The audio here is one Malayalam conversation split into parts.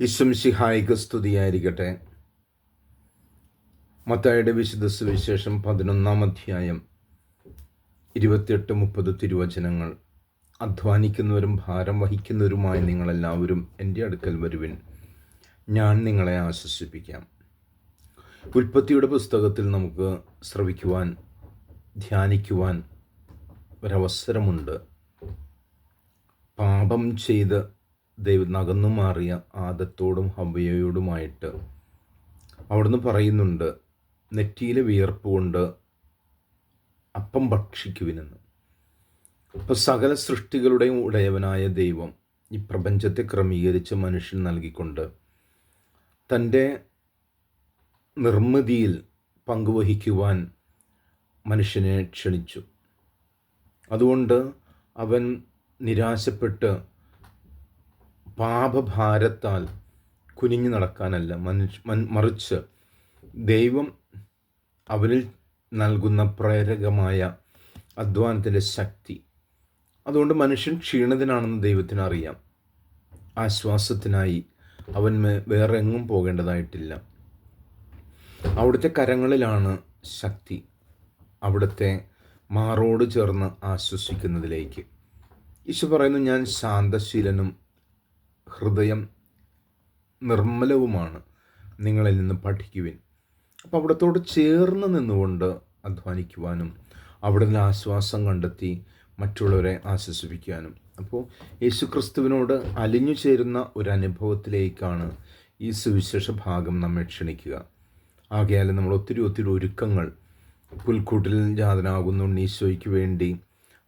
ഇസ്വംസിഹായിക സ്തുതിയായിരിക്കട്ടെ മത്തായുടെ വിശുദ്ധ സുവിശേഷം പതിനൊന്നാം അധ്യായം ഇരുപത്തിയെട്ട് മുപ്പത് തിരുവചനങ്ങൾ. അധ്വാനിക്കുന്നവരും ഭാരം വഹിക്കുന്നവരുമായ നിങ്ങളെല്ലാവരും എന്റെ അടുക്കൽ വരുവിൻ. ഞാൻ നിങ്ങളെ ആശ്വസിപ്പിക്കാം. ഉൽപ്പത്തിയുടെ പുസ്തകത്തിൽ നമുക്ക് ശ്രവിക്കുവാൻ ധ്യാനിക്കുവാൻ ഒരവസരമുണ്ട്. പാപം ചെയ്ത് ദൈവം നകന്നു മാറിയ ആദത്തോടും ഹവയോടുമായിട്ട് അവിടുന്ന് പറയുന്നുണ്ട് നെറ്റിയിലെ വിയർപ്പ് കൊണ്ട് അപ്പം ഭക്ഷിക്കുവിനെന്ന്. അപ്പോൾ സകല സൃഷ്ടികളുടെയും ഉടയവനായ ദൈവം ഈ പ്രപഞ്ചത്തെ ക്രമീകരിച്ച് മനുഷ്യൻ നൽകിക്കൊണ്ട് തന്റെ നിർമ്മിതിയിൽ പങ്കുവഹിക്കുവാൻ മനുഷ്യനെ ക്ഷണിച്ചു. അതുകൊണ്ട് അവൻ നിരാശപ്പെട്ട് പാപഭാരത്താൽ കുനിഞ്ഞു നടക്കാനല്ല. മനുഷ്യ മറിച്ച് ദൈവം അവരിൽ നൽകുന്ന പ്രേരകമായ അധ്വാനത്തിന്റെ ശക്തി. അതുകൊണ്ട് മനുഷ്യൻ ക്ഷീണിതനാണെന്ന് ദൈവത്തിനറിയാം. ആശ്വാസത്തിനായി അവൻ വേറെ എങ്ങും പോകേണ്ടതായിട്ടില്ല. അവിടുത്തെ കരങ്ങളിലാണ് ശക്തി. അവിടുത്തെ മാറോട് ചേർന്ന് ആശ്വസിക്കുന്നതിലേക്ക്. ഈശോ പറയുന്നു ഞാൻ ശാന്തശീലനും ഹൃദയം നിർമ്മലവുമാണ് നിങ്ങളിൽ നിന്ന് പഠിക്കുവിൻ. അപ്പോൾ അവിടത്തോട് ചേർന്ന് നിന്നുകൊണ്ട് അധ്വാനിക്കുവാനും അവിടെ നിന്ന് ആശ്വാസം കണ്ടെത്തി മറ്റുള്ളവരെ ആശ്വസിപ്പിക്കാനും. അപ്പോൾ യേശുക്രിസ്തുവിനോട് അലിഞ്ഞു ചേരുന്ന ഒരു അനുഭവത്തിലേക്കാണ് ഈ സുവിശേഷ ഭാഗം നമ്മെ ക്ഷണിക്കുക. ആകയാൽ നമ്മൾ ഒത്തിരി ഒത്തിരി ഒരുക്കങ്ങൾ പുൽക്കൂട്ടിൽ ജാതനാകുന്നു ഈശോയ്ക്ക് വേണ്ടി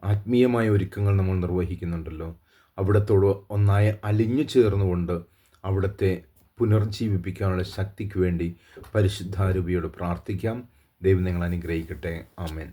ആത്മീയമായ ഒരുക്കങ്ങൾ നമ്മൾ നിർവഹിക്കുന്നുണ്ടല്ലോ. അവിടത്തോട് ഒന്നായി അലിഞ്ഞു ചേർന്നുകൊണ്ട് അവിടുത്തെ പുനർജീവിപ്പിക്കാനുള്ള ശക്തിക്ക് വേണ്ടി പരിശുദ്ധാരൂപിയോട് പ്രാർത്ഥിക്കാം. ദൈവം നിങ്ങൾ അനുഗ്രഹിക്കട്ടെ. ആമേൻ.